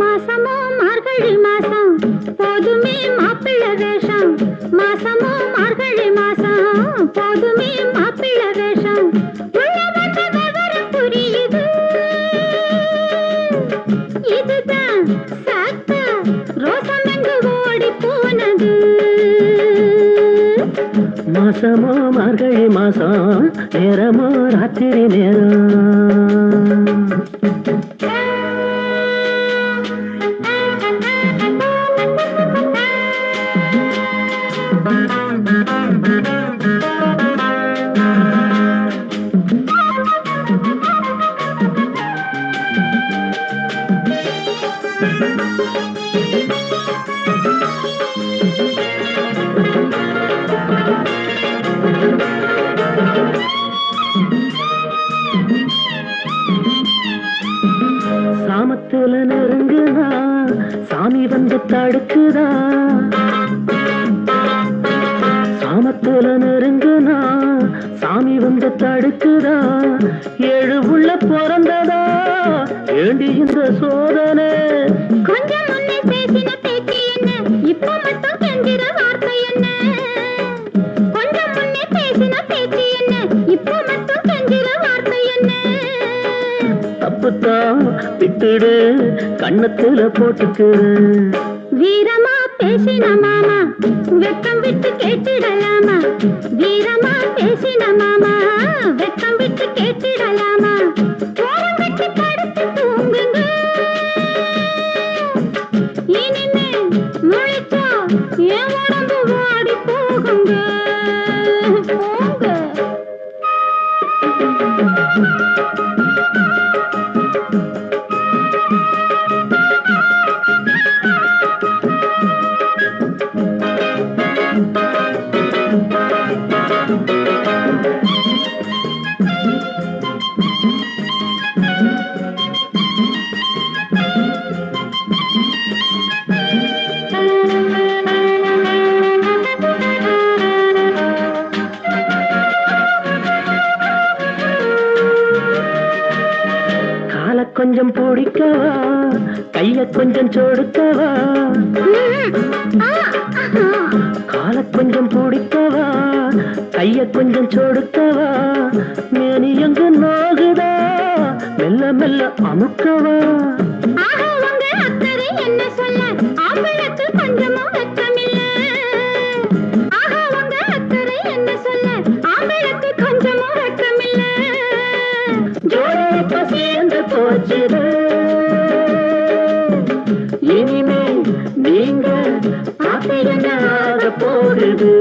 மாசமோ மார்கழி மாசம் போதுமே மாப்பிள்ளை வேஷம். மாசமோ மார்கழி மாசம் போதுமே மாப்பிள்ளை வேஷம். புரியுது. இதுதான் சாத்தா ரோசம் எங்கு ஓடி போனது. மாசமோ மார்கழி மாசம் நேரமோ ராத்திரி நேரம். சாமத்துல நெருங்குதா சாமி வந்து தடுக்குதா? சாமத்துல நெருங்குனா சாமி வந்து தடுக்குதா? ஏழு உள்ள பிறந்ததா? ஏண்டி இந்த சோதனை? கொஞ்சம் முன்னே பேசின பேச்சு என்ன? இப்ப மட்டும் கெஞ்சிற வார்த்தை என்ன? கொஞ்சம் முன்னே பேசின பேச்சு என்ன? இப்ப மட்டும் கெஞ்சிற வார்த்தை என்ன? தப்புத்தான் விட்டுடு கண்ணத்துல போட்டுக்கு. வீரமா பேசின மாமா வெக்கம் விட்டு கேட்டிடலாமா? வீரமா பேசின மாமா வெக்கம் விட்டு கேட்டிடலாமா? ஓரம் விட்டு படுத்து தூங்குங்க. இனிமே முழிச்சா என் உடம்பு ஓடி போகுங்க. கொஞ்சம் பிடிக்கவா கைய கொஞ்சம் சொடுக்கவா காலை கொஞ்சம் பிடிக்கவா கைய கொஞ்சம் சொடுக்கவா மேனி எங்க நோகுதா மெல்ல மெல்ல அமுக்கவா. சேர்ந்து போச்சுது இனிமே நீங்க பார்த்து என்ன ஆக போகுது.